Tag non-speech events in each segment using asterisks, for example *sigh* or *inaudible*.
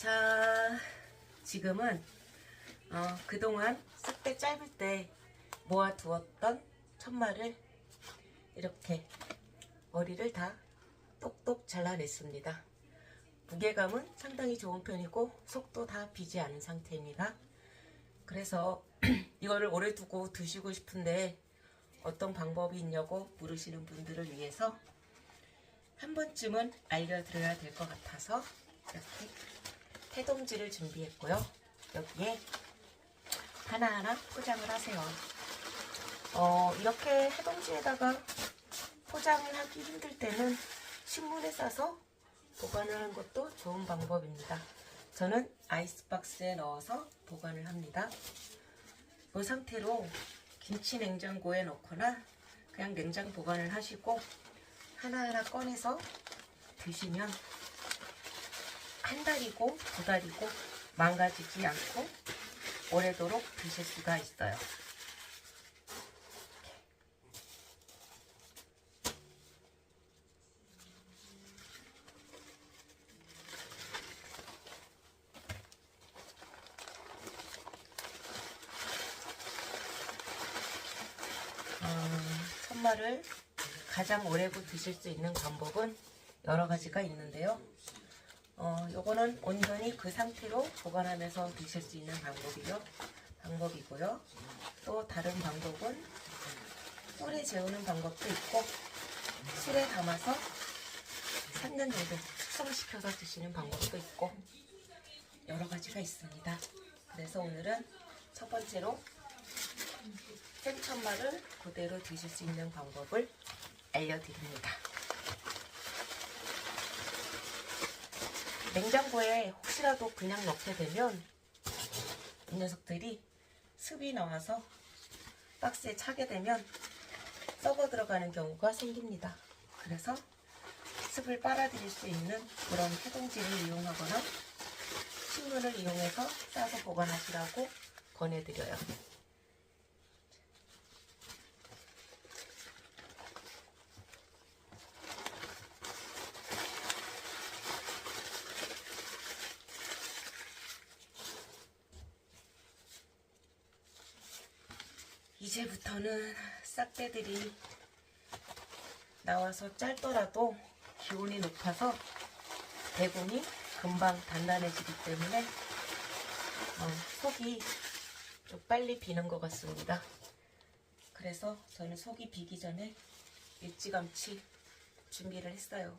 자, 지금은 어, 그동안 싹대 짧을 때 모아두었던 천마를 이렇게 머리를 다 똑똑 잘라냈습니다. 무게감은 상당히 좋은 편이고 속도 다 비지 않은 상태입니다. 그래서 *clears throat* 이거를 오래 두고 드시고 싶은데 어떤 방법이 있냐고 물으시는 분들을 위해서 한 번쯤은 알려드려야 될 것 같아서 이렇게 태동지를 준비했고요. 여기에 하나하나 포장을 하세요. 어, 이렇게 해동지에다가 포장을 하기 힘들 때는 신문에 싸서 보관을 하는 것도 좋은 방법입니다. 저는 아이스박스에 넣어서 보관을 합니다. 이 상태로 김치 냉장고에 넣거나 그냥 냉장 보관을 하시고 하나하나 꺼내서 드시면 한 달이고 두 달이고 망가지지 않고 오래도록 드실 수가 있어요. 어, 천마를 가장 오래 드실 수 있는 방법은 여러 가지가 있는데요. 어, 요거는 온전히 그 상태로 보관하면서 드실 수 있는 방법이요. 방법이고요. 또 다른 방법은 꿀에 재우는 방법도 있고 술에 담아서 3년 정도 숙성시켜서 드시는 방법도 있고 여러 가지가 있습니다. 그래서 오늘은 첫 번째로 생천마를 그대로 드실 수 있는 방법을 알려드립니다. 냉장고에 혹시라도 그냥 넣게 되면 이 녀석들이 습이 나와서 박스에 차게 되면 썩어 들어가는 경우가 생깁니다. 그래서 습을 빨아들일 수 있는 그런 해동지를 이용하거나 신문을 이용해서 싸서 보관하시라고 권해드려요. 이제부터는 싹대들이 나와서 짧더라도 기온이 높아서 대궁이 금방 단단해지기 때문에 어, 속이 좀 빨리 비는 것 같습니다. 그래서 저는 속이 비기 전에 일찌감치 준비를 했어요.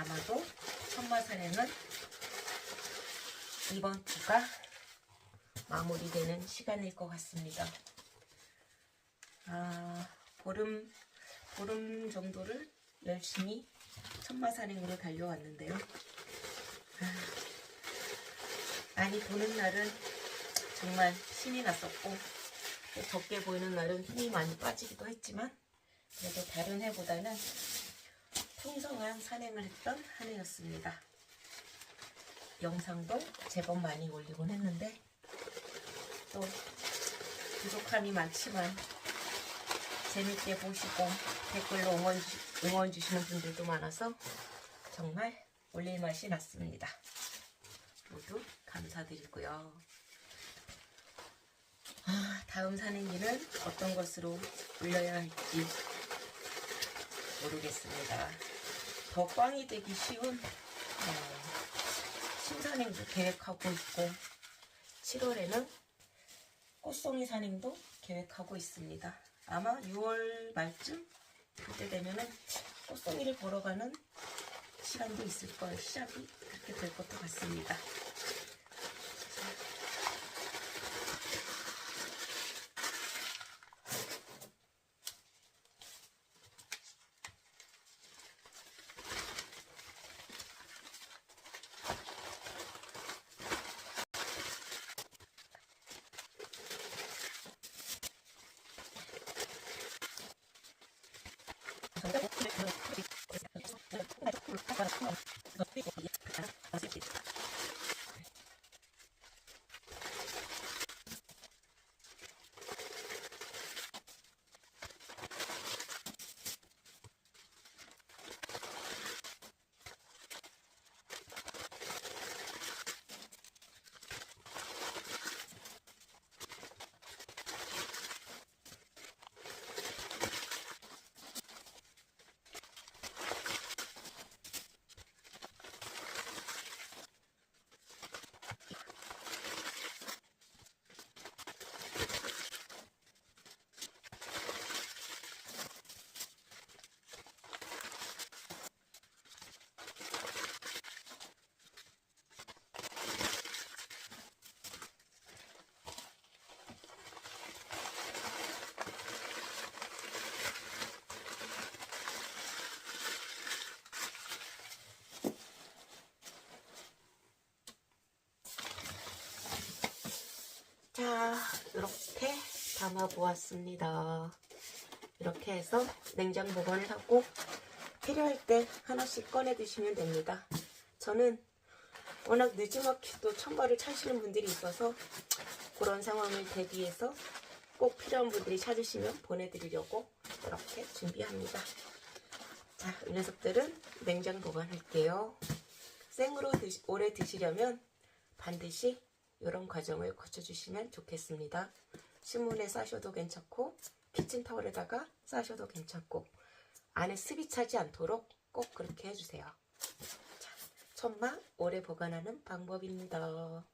아마도 천마산에는 이번 주가 마무리되는 시간일 것 같습니다. 아, 보름, 보름 정도를 열심히 천마산행으로 달려왔는데요. 아, 많이 도는 날은 정말 신이 났었고, 또 적게 보이는 날은 힘이 많이 빠지기도 했지만, 그래도 다른 해보다는 풍성한 산행을 했던 한 해였습니다. 영상도 제법 많이 올리곤 했는데 또 부족함이 많지만 재밌게 보시고 댓글로 응원, 주, 응원 주시는 분들도 많아서 정말 올릴 맛이 났습니다. 모두 감사드리고요. 아, 다음 산행기는 어떤 것으로 올려야 할지 모르겠습니다. 더 꽝이 되기 쉬운 어, 신산행도 계획하고 있고 7월에는 꽃송이 산행도 계획하고 있습니다. 아마 6월 말쯤 그때 되면은 꽃송이를 보러 가는 시간도 있을 거예요. 시작이 그렇게 될 것도 같습니다. 담아 보았습니다. 이렇게 해서 냉장 보관을 하고 필요할 때 하나씩 꺼내 드시면 됩니다. 저는 워낙 늦지막히 또 천벌을 차시는 분들이 있어서 그런 상황을 대비해서 꼭 필요한 분들이 찾으시면 보내드리려고 이렇게 준비합니다. 자, 이 녀석들은 냉장 보관할게요. 생으로 드시- 오래 드시려면 반드시 이런 과정을 거쳐주시면 좋겠습니다. 신문에 싸셔도 괜찮고 키친타월에다가 싸셔도 괜찮고 안에 습이 차지 않도록 꼭 그렇게 해주세요. 자, 천마 오래 보관하는 방법입니다.